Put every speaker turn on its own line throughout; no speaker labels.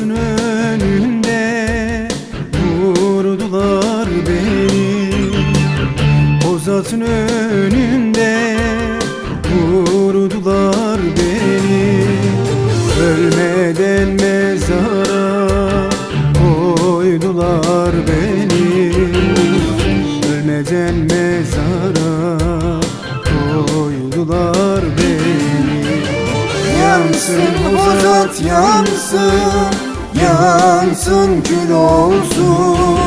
kapısının önünde Vurdular beni. Hozatın önünde Vurdular beni. Ölmeden mezara Koydular beni. Ölmeden mezara Koydular beni. Yansın Huzat yansın. Yansın kül olsun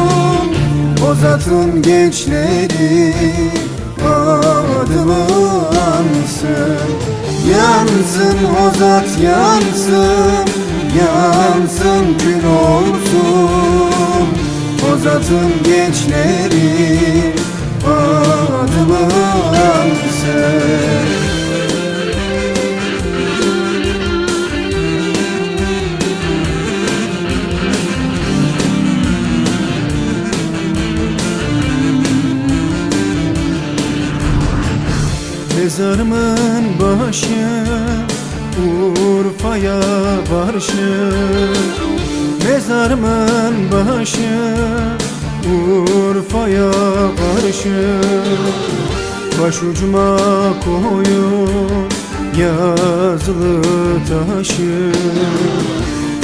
Bozat'ın gençleri adımı ansın. Yansın Bozat yansın Yansın kül olsun. Bozat'ın gençleri Mezarımın başı Urfa'ya varşı. Mezarımın başı Urfa'ya varşı. Başucuma koyun yazılı taşı.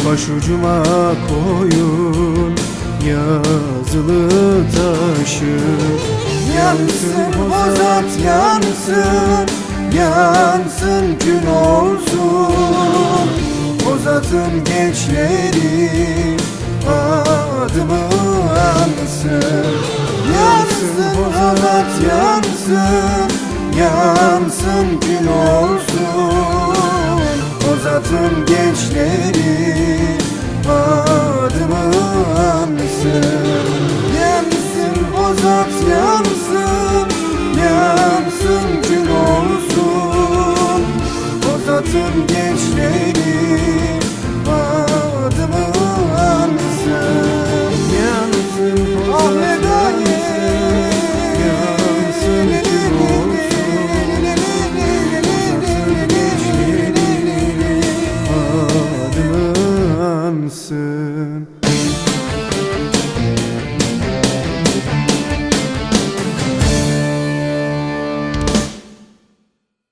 Başucuma koyun yazılı taşı. Yansın Bozat yansın Yansın gün olsun. Bozat'ın gençleri adımı ansın. Yansın Bozat yansın Yansın gün olsun. Bozat'ın gençleri adımı ansın Yansın Bozat yansın Yansın